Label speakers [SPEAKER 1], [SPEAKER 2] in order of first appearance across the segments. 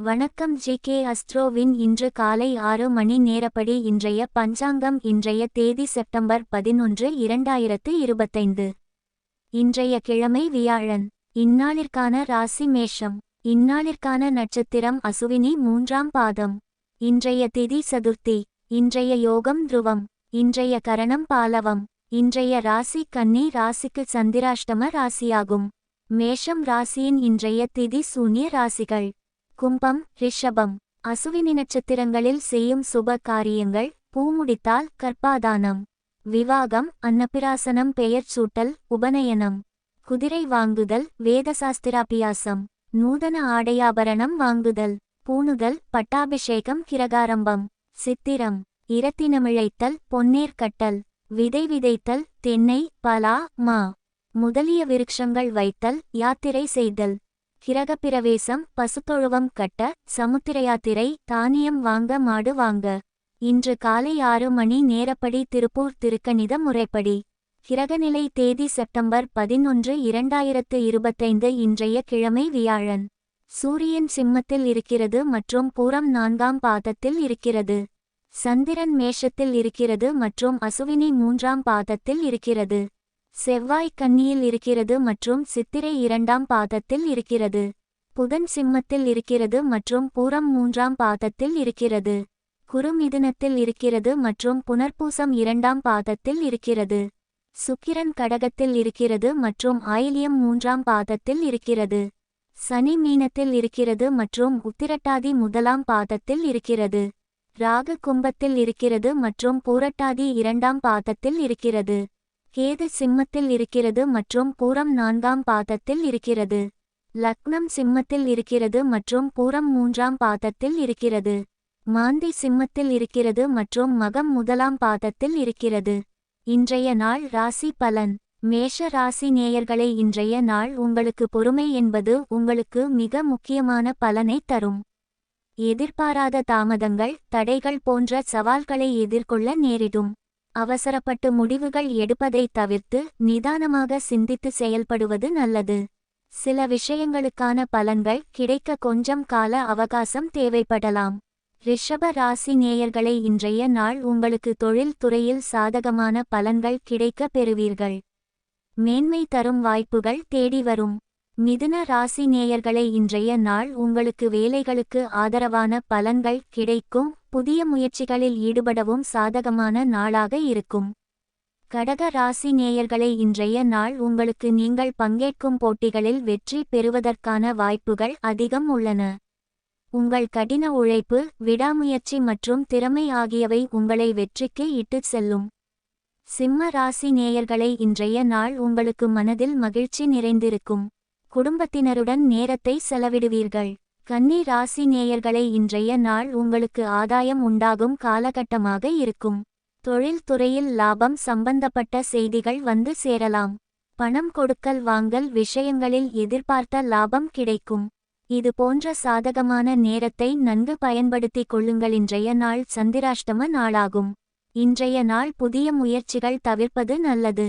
[SPEAKER 1] வணக்கம் G K அஸ்ட்ரோவின் இன்று காலை ஆறு மணி நேரப்படி இன்றைய பஞ்சாங்கம் இன்றைய தேதி செப்டம்பர் பதினொன்று இரண்டாயிரத்து இருபத்தைந்து. இன்றைய கிழமை வியாழன். இந்நாளிற்கான ராசி மேஷம். இந்நாளிற்கான நட்சத்திரம் அசுவினி மூன்றாம் பாதம். இன்றைய திதி சதுர்த்தி. இன்றைய யோகம் துருவம். இன்றைய கரணம் பாலவம். இன்றைய ராசி கன்னி ராசிக்கு சந்திராஷ்டம ராசியாகும். மேஷம் ராசியின் இன்றைய திதி சூன்ய ராசிகள். கும்பம் ரிஷபம். அசுவினி நட்சத்திரங்களில் செய்யும் சுப காரியங்கள் பூமுடித்தால் கற்பாதானம் விவாகம் அன்னபிராசனம் பெயர் சூட்டல் உபநயனம். குதிரை வாங்குதல் வேதசாஸ்திராபியாசம். நூதன ஆடையாபரணம் வாங்குதல். பூணுதல் பட்டாபிஷேகம் கிரகாரம்பம். சித்திரம் இரத்தினமிழைத்தல் பொன்னேர் கட்டல். விதை விதைத்தல் தென்னை பலா மா. முதலிய விருட்சங்கள் வைத்தல் யாத்திரை செய்தல். கிரகப்பிரவேசம் பசுத்தொழுவம் கட்ட சமுத்திரயாத்திரை தானியம் வாங்க மாடு வாங்க. இன்று காலை ஆறு மணி நேரப்படி திருப்பூர் திருக்கணித முறைப்படி. கிரகநிலை தேதி செப்டம்பர் பதினொன்று இரண்டாயிரத்து இருபத்தைந்து இன்றைய கிழமை வியாழன். சூரியன் சிம்மத்தில் இருக்கிறது மற்றும் பூரம் நான்காம் பாதத்தில் இருக்கிறது. சந்திரன் மேஷத்தில் இருக்கிறது மற்றும் அசுவினி மூன்றாம் பாதத்தில் இருக்கிறது. செவ்வாய் கன்னியில் இருக்கிறது மற்றும் சித்திரை இரண்டாம் பாதத்தில் இருக்கிறது. புதன் சிம்மத்தில் இருக்கிறது மற்றும் பூரம் மூன்றாம் பாதத்தில் இருக்கிறது. குறுமிதுனத்தில் இருக்கிறது மற்றும் புனர்பூசம் இரண்டாம் பாதத்தில் இருக்கிறது. சுக்கிரன் கடகத்தில் இருக்கிறது மற்றும் ஆயிலியம் மூன்றாம் பாதத்தில் இருக்கிறது. சனி மீனத்தில் இருக்கிறது மற்றும் உத்திரட்டாதி முதலாம் பாதத்தில் இருக்கிறது. ராகு கும்பத்தில் இருக்கிறது மற்றும் பூரட்டாதி இரண்டாம் பாதத்தில் இருக்கிறது. கேது சிம்மத்தில் இருக்கிறது மற்றும் பூரம் நான்காம் பாதத்தில் இருக்கிறது. லக்னம் சிம்மத்தில் இருக்கிறது மற்றும் பூரம் மூன்றாம் பாதத்தில் இருக்கிறது. மாந்தி சிம்மத்தில் இருக்கிறது மற்றும் மகம் முதலாம் பாதத்தில் இருக்கிறது. இன்றைய நாள் ராசி பலன். மேஷ ராசி நேயர்களை இன்றைய நாள் உங்களுக்கு பொறுமை என்பது உங்களுக்கு மிக முக்கியமான பலனை தரும். எதிர்பாராத தாமதங்கள் தடைகள் போன்ற சவால்களை எதிர்கொள்ள நேரிடும். அவசரப்பட்டு முடிவுகள் எடுப்பதை தவிர்த்து நிதானமாக சிந்தித்து செயல்படுவது நல்லது. சில விஷயங்களுக்கான பலன்கள் கிடைக்க கொஞ்சம் கால அவகாசம் தேவைப்படலாம். ரிஷப ராசி நேயர்களை இன்றைய நாள் உங்களுக்கு தொழில் துறையில் சாதகமான பலன்கள் கிடைக்க பெறுவீர்கள். மேன்மை தரும் வாய்ப்புகள் தேடி வரும். மிதுன ராசி நேயர்களை இன்றைய நாள் உங்களுக்கு வேலைகளுக்கு ஆதரவான பலன்கள் கிடைக்கும். புதிய முயற்சிகளில் ஈடுபடவும் சாதகமான நாளாக இருக்கும். கடக ராசி நேயர்களை இன்றைய நாள் உங்களுக்கு நீங்கள் பங்கேற்கும் போட்டிகளில் வெற்றி பெறுவதற்கான வாய்ப்புகள் அதிகம் உள்ளன. உங்கள் கடின உழைப்பு விடாமுயற்சி மற்றும் திறமை ஆகியவை உங்களை வெற்றிக்கு இட்டுச் செல்லும். சிம்ம ராசி நேயர்களை இன்றைய நாள் உங்களுக்கு மனதில் மகிழ்ச்சி நிறைந்திருக்கும். குடும்பத்தினருடன் நேரத்தை செலவிடுவீர்கள். கன்னி ராசி நேயர்களை இன்றைய நாள் உங்களுக்கு ஆதாயம் உண்டாகும் காலகட்டமாக இருக்கும். தொழில்துறையில் லாபம் சம்பந்தப்பட்ட செய்திகள் வந்து சேரலாம். பணம் கொடுக்கல் வாங்கல் விஷயங்களில் எதிர்பார்த்த லாபம் கிடைக்கும். இது போன்ற சாதகமான நேரத்தை நன்கு பயன்படுத்திக் கொள்ளுங்கள். இன்றைய நாள் சந்திராஷ்டம நாளாகும். இன்றைய நாள் புதிய முயற்சிகள் தவிர்ப்பது நல்லது.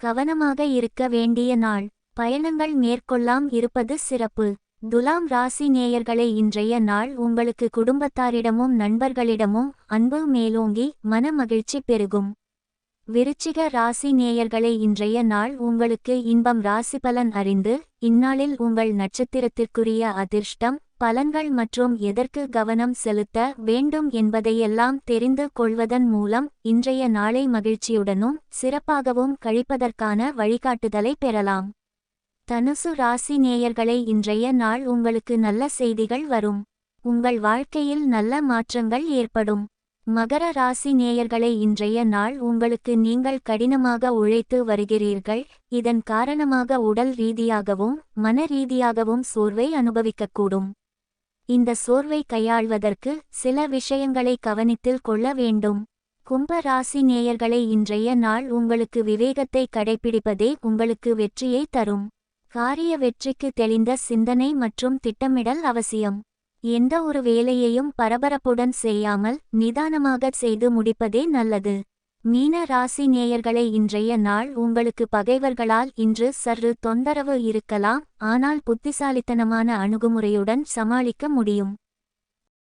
[SPEAKER 1] கவனமாக இருக்க வேண்டிய நாள். பயணங்கள் மேற்கொள்ளாம் இருப்பது சிறப்பு. துலாம் ராசி நேயர்களை இன்றைய நாள் உங்களுக்கு குடும்பத்தாரிடமும் நண்பர்களிடமும் அன்பு மேலோங்கி மன மகிழ்ச்சி பெருகும். விருச்சிக ராசி நேயர்களை இன்றைய நாள் உங்களுக்கு இன்பம் ராசி பலன் அறிந்து இந்நாளில் உங்கள் நட்சத்திரத்திற்குரிய அதிர்ஷ்டம் பலன்கள் மற்றும் எதற்கு கவனம் செலுத்த வேண்டும் என்பதையெல்லாம் தெரிந்து கொள்வதன் மூலம் இன்றைய நாளை மகிழ்ச்சியுடனும் சிறப்பாகவும் கழிப்பதற்கான வழிகாட்டுதலை பெறலாம். தனுசு ராசி நேயர்களை இன்றைய நாள் உங்களுக்கு நல்ல செய்திகள் வரும். உங்கள் வாழ்க்கையில் நல்ல மாற்றங்கள் ஏற்படும். மகர ராசி நேயர்களை இன்றைய நாள் உங்களுக்கு நீங்கள் கடினமாக உழைத்து வருகிறீர்கள். இதன் காரணமாக உடல் ரீதியாகவும் மன ரீதியாகவும் சோர்வை அனுபவிக்கக்கூடும். இந்த சோர்வை கையாள்வதற்கு சில விஷயங்களை கவனித்தில் கொள்ள வேண்டும். கும்ப ராசி நேயர்களை இன்றைய நாள் உங்களுக்கு விவேகத்தை கடைபிடிப்பதே உங்களுக்கு வெற்றியை தரும். காரிய வெற்றிக்கு தெளிந்த சிந்தனை மற்றும் திட்டமிடல் அவசியம். எந்த ஒரு வேலையையும் பரபரப்புடன் செய்யாமல் நிதானமாக செய்து முடிப்பதே நல்லது. மீன ராசி நேயர்களை இன்றைய நாள் உங்களுக்கு பகைவர்களால் இன்று சற்று தொந்தரவு இருக்கலாம் ஆனால் புத்திசாலித்தனமான அணுகுமுறையுடன் சமாளிக்க முடியும்.